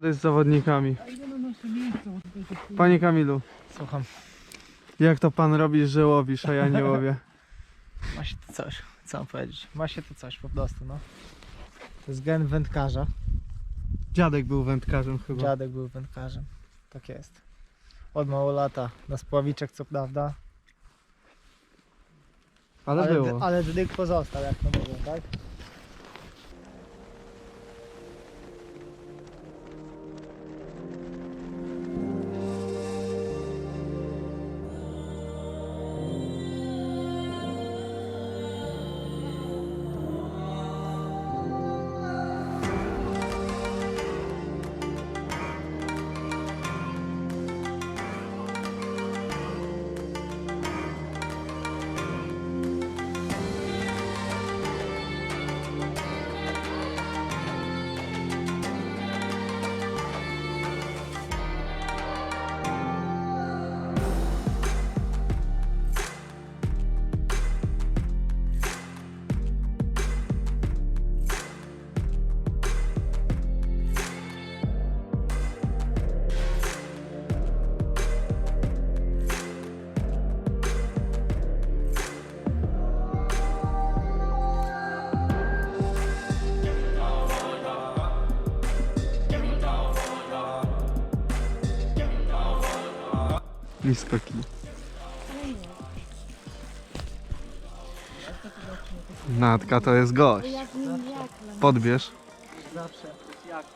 z zawodnikami. Panie Kamilu, Słucham. jak to pan robi, że łowisz, a ja nie łowię? Ma się tu coś. Co mam powiedzieć? Ma się tu coś po prostu, no. To jest gen wędkarza. Dziadek był wędkarzem chyba. Dziadek był wędkarzem. Tak jest. Od mało lata. Na spławiczek co prawda. Ale było. ale dyk pozostał, jak to mówią, tak? Blisko kij. Natka to jest gość. Podbierz. Zawsze jak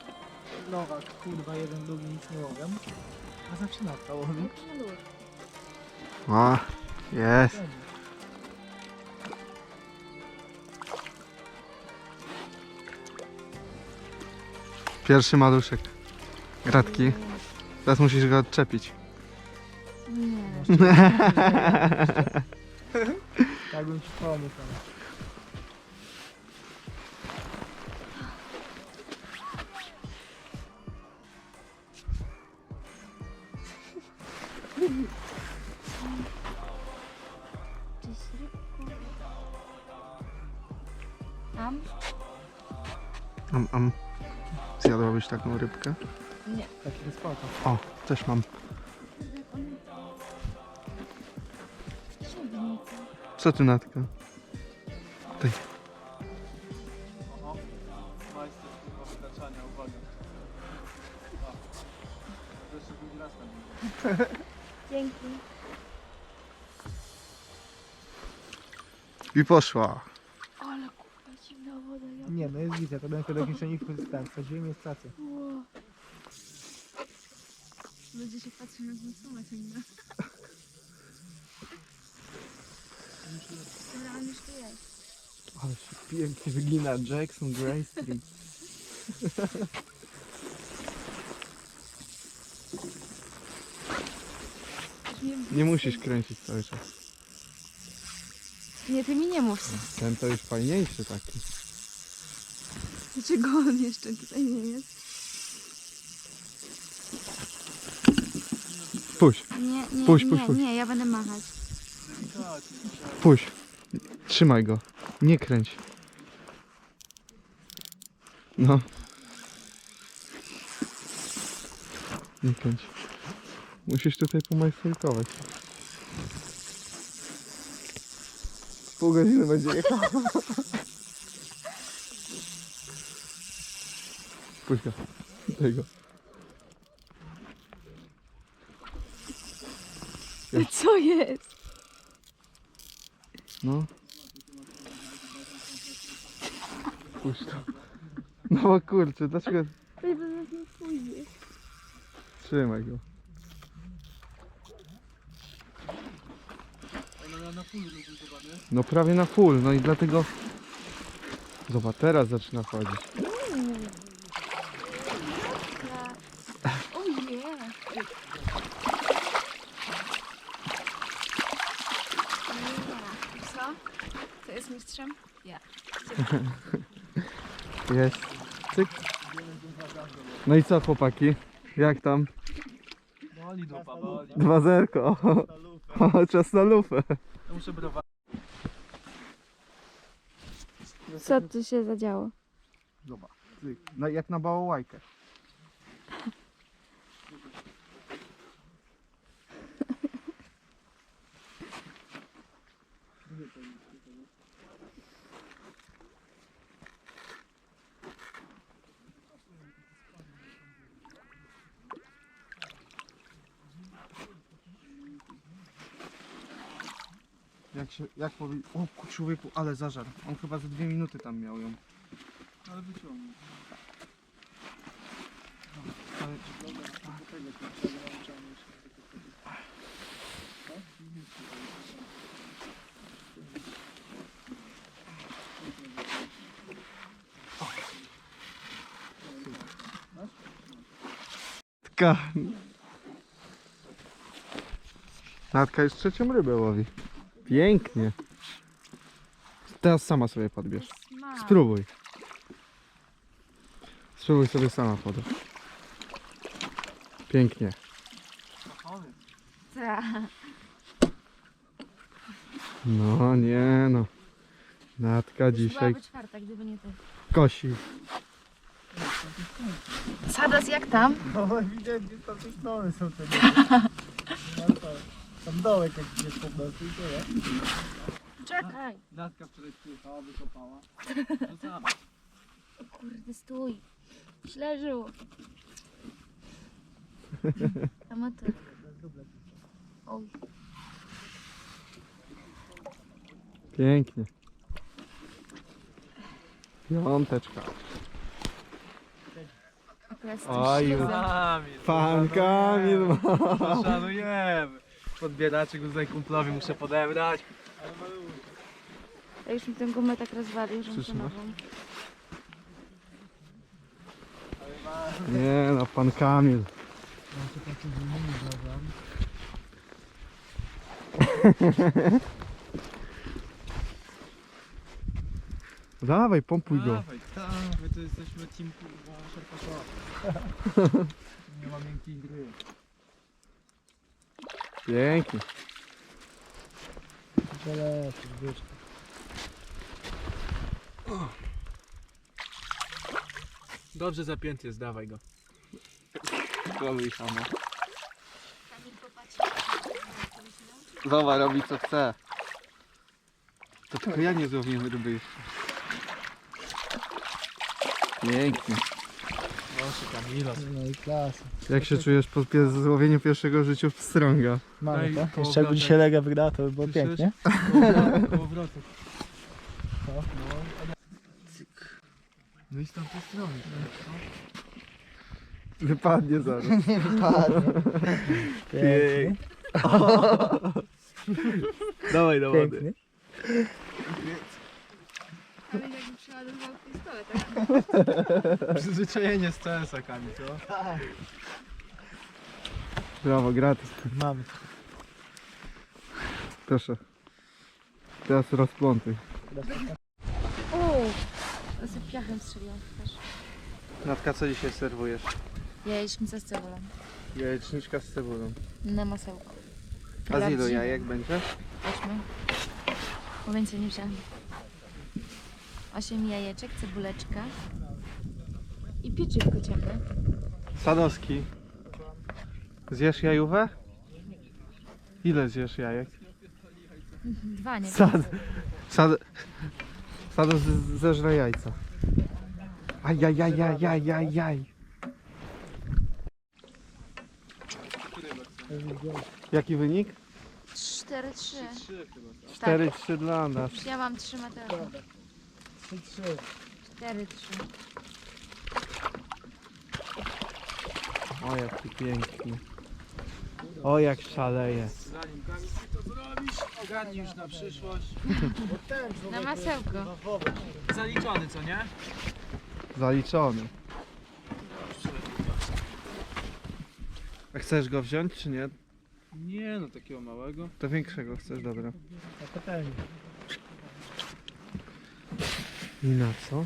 Nowak, kurwa, jeden drugi nic nie łowią. A zaczyna to łowić. O, jest. Pierwszy maluszek. Gratki. Teraz musisz go odczepić. Tak bym ci pomógł. ale- Gdzieś rybko. Tam? Am, am. Zjadłabyś taką rybkę? Nie. Taki spoko. O, też mam. Co ty Natka? Ty. Majster kurwa wytaczania, uwaga. To jeszcze drugi raz tam będzie. Dzięki. I poszła. Ale kurwa zimna woda. Ja... Nie, no jest widzę, to będę do kieszeni wkorzystałem. Wchodziłem jest stacja. Ludzie się patrzą na zmysłowe ciągle. Tu jest. Ale się pięknie wygina Jackson Gray Street. Nie musisz kręcić cały czas. Nie, ty mi nie mów. Ten to już fajniejszy taki. Dlaczego on jeszcze tutaj nie jest? Puść, Nie, nie, Puść, nie, puść, puść. nie, ja będę machać. Puść. Trzymaj go. Nie kręć. No. Nie kręć. Musisz tutaj pomajsterkować. Pół godziny będzie jechał. Puść go. Daj go. Co jest? No. Puść to. No kurczę, dlaczego... Ej, bo zaraz nie. Trzymaj go. No prawie na full, no i dlatego... Zobacz, teraz zaczyna chodzić. O nie! Co? Kto jest mistrzem? Ja. Jest. Cyk. No i co chłopaki? Jak tam? Boli dupa, boli. Dwa zerko. O, czas na lufę. Muszę browar. Co tu się zadziało? Zobacz. Cyk. No, jak na bałałajkę. Jak się, jak powie... O ku- człowieku, ale zażar. On chyba ze dwie minuty tam miał ją. Ale wyciągnij. Ale... Natka. Natka już trzecią rybę łowi. Pięknie. Teraz sama sobie podbierz. Spróbuj. Spróbuj sobie sama podać. Pięknie. No nie no. Natka dzisiaj byłaby czwarta, gdyby nie ty. kosi. Sadas, jak tam? No widziałem, gdzie strony są te to, tam dołek jak jest po prostu i tyle. Czekaj. Natka wczoraj przyjechała, wykopała. Rzucamy. Kurde, stój. Śleżył. Amator. Oj. Pięknie. Piąteczka. Z Oj. Kamil, Pan Kamil ma. Szanujemy. Podbieraczek tutaj kumplowi muszę podebrać. Ja już mi tę gumę tak rozwalił, że muszę nową. Nie no, pan Kamil. Dawaj, pompuj go. Dawaj, tak, my to jesteśmy team kurwa szerpaszowa. Nie ma miękkiej gry. Pięknie. Wiesz, Dobrze zapięty jest, dawaj go. Robi samo. Zobacz, robi co chce. To tylko ja nie złowiłem ryby jeszcze. Pięknie. Proszę Kamila. no i klasa. Jak się czujesz po pie- złowieniu pierwszego w życiu strąga? Mamy Daj to. koło Jeszcze jakby dzisiaj Lega wygrała, to by było Słyszysz? pięknie. Kołowrotek. Co? No i z tamtej strony. Wypadnie zaraz. Nie wypadnie. Pięknie. Dawaj do Pięknie. Przeładował pistolet, tak? Przyzwyczajenie z CS-a Kamil, co? Brawo, gratis. Mamy. Proszę. Teraz rozplątuj. O! To sobie piachem strzeliłam też. Natka, co dzisiaj serwujesz? Jajecznica z cebulą. Jajeczniczka z cebulą. Na masełko. A z ilu Prawdziwe. jajek będzie? Weźmy. Bo więcej nie wziąłem. 8 jajeczek, cebuleczka. I pieczywko ciemne. Sadowski. Zjesz jajówę? Ile zjesz jajek? Dwa, nie Sad. Sad... Sados zeżre jajca. Ajajajajajajaj. Jaki wynik? 4-3. 4-3 dla nas. Ja mam 3 Mateusz. Trzy, trzy. 4-3. O jaki piękny. O jak szaleje. Zanim Kamil ty to zrobisz, ogarnij już na przyszłość. Bo ten człowiek Na masełko. Zaliczony, co nie? Zaliczony. A chcesz go wziąć czy nie? Nie no, takiego małego. To większego chcesz, dobra. Na patelni. I na co?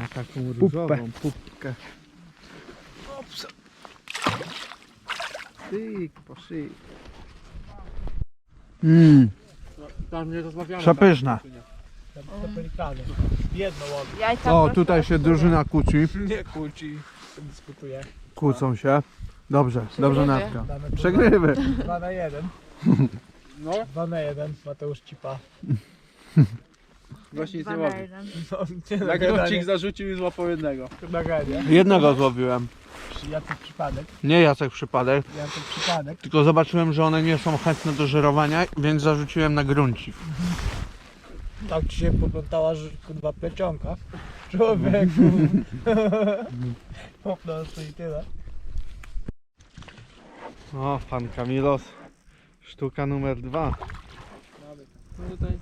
Na taką różową pupkę. Tyk, po szyi. Mmm, Tam nie rozmawiamy. Przepyszna. Te pelikany. Jedno. Jajka O, tutaj się drużyna kłóci. Nie kłóci. Dyskutuje. Kłócą się. Dobrze, dobrze natka. Damy Przegrywy. Dwa na jeden. No, Dwa na jeden. Mateusz Cipa. Właśnie nic nie na łowi. No, nie Nagrobcik zarzucił i złapał jednego. Jednego złowiłem. Jacek przypadek, Nie Jacek przypadek, Jacek przypadek. tylko zobaczyłem, że one nie są chętne do żerowania, więc zarzuciłem na gruncik. Tak ci się poplątała, że kurwa plecionka. Człowieku. po prostu i tyle. O, pan Kamilos. Sztuka numer dwa. No tutaj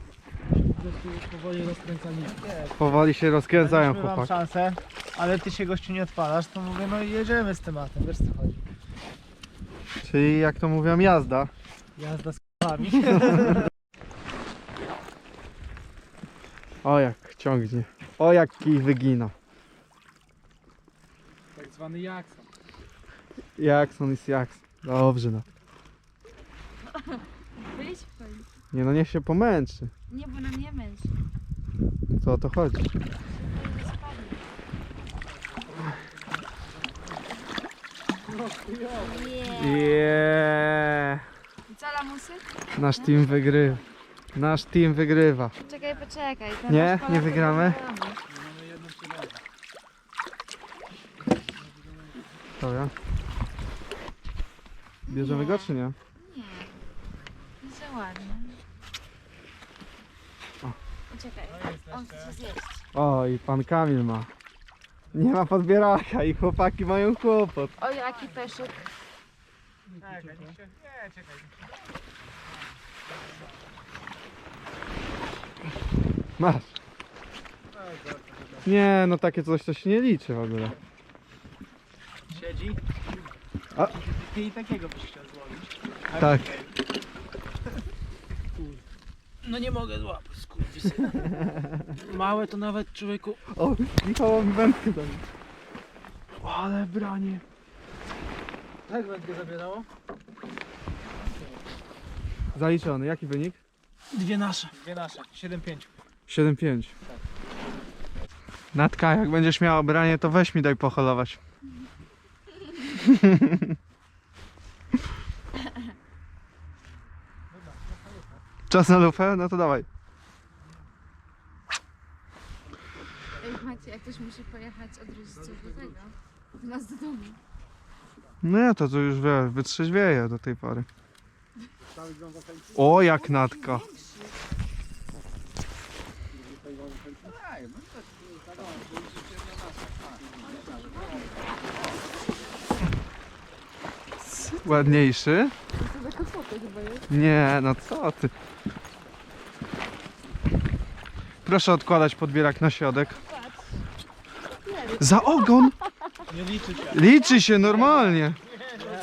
prostu powoli rozkręcaliśmy. Powoli się rozkręcają Daliśmy wam chłopaki. szansę, ale ty się gościu nie odpalasz, to mówię, no i jedziemy z tematem, wiesz co chodzi. Czyli jak to mówią, jazda. Jazda z k***ami. O jak ciągnie. O jak kij wygina. Tak zwany jakson. Jackson jest Jackson. Dobrze no. Wyjdź w końcu. Nie no niech się pomęczy. Nie, bo na mnie męczy. Co o to chodzi? Nie. Nie. I Co lamusy? Nasz team wygrywa. Nasz team wygrywa. Czekaj, poczekaj. ten Nie? nasz Nie Polak wygramy? to. Dobra. Bierzemy go czy nie? Nie. Nie za ładne. O. Poczekaj, on chce zjeść. O i pan Kamil ma. Nie ma podbieraka i chłopaki mają kłopot. O, jaki peszek. Czekaj, niech się... Nie, czekaj. Masz. Nie, no takie coś to się nie liczy w ogóle. Siedzi. A. Ty i takiego byś chciał złowić. Tak. No nie mogę złapać, Małe to nawet człowieku... O, Michałowi wędkę dam. Ale branie. Tak wędkę zabierało? Zaliczony. Jaki wynik? Dwie nasze. Dwie nasze, 7-5. 7-5. Natka, jak będziesz miała branie, to weź mi daj poholować. Czas na lufę? No to dawaj. Jak ktoś musi pojechać od rodziców do tego. Do nas do domu. No ja to, to już wiesz, wytrzeźwieje do tej pory. O, jak natka. Ładniejszy? Nie, no co ty. Proszę odkładać podbierak na środek. Za ogon! Nie liczy się. Liczy się normalnie.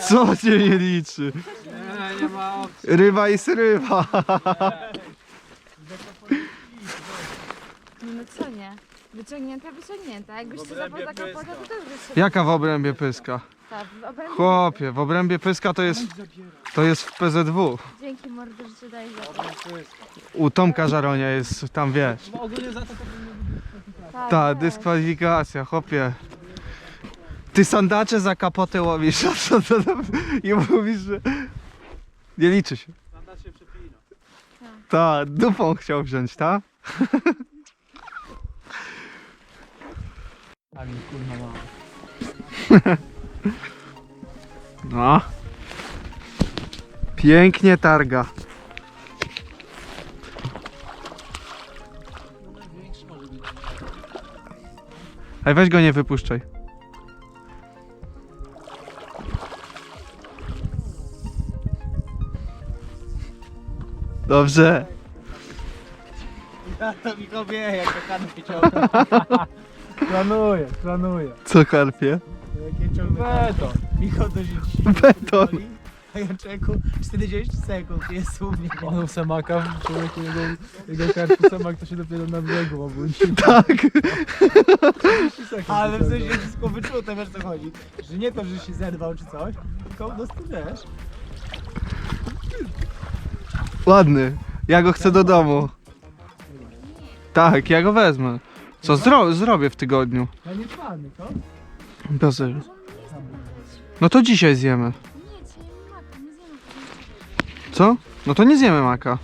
Co cię nie liczy? Nie, nie ma opcji. Ryba jest ryba. No co nie? Wyciągnięta, wyciągnięta. Jakbyś się zapał pyska. foto, to też się... Jaka w obrębie pyska? Tak, w obrębie. Chłopie, w obrębie pyska to jest, to jest w PZW. Dzięki mordo, że cię daj za to. U Tomka Żaronia jest tam, wiesz. Bo ogólnie za to to powinno być Ta tak. dyskwalifikacja, chłopie. Ty sandacze za kapotę łowisz i mówisz, że nie liczy się. Standard się przepina. Ta, dupą chciał wziąć, ta? Kurwa. No. Pięknie targa. Ej, weź go nie wypuszczaj. Dobrze. Ja to mi go wie, jak to kanapy ciągnę. planuję, planuję. Co karpie? Jakie Beton. Michał do dzieci. Beton. A ja czeku 40 sekund jest u mnie. Panu Semaka, człowieku, jego, jego karty Semak to się dopiero na brzegu obudzi. Tak. Ale w sensie wszystko wyczute, wiesz co chodzi. Że nie to, że się zerwał czy coś, tylko po prostu wiesz. Ładny. Ja go chcę do domu. Tak, ja go wezmę. Co zro zrobię w tygodniu? Ja nie czarny, to? Bez... No to dzisiaj zjemy. Co? No to nie zjemy maka.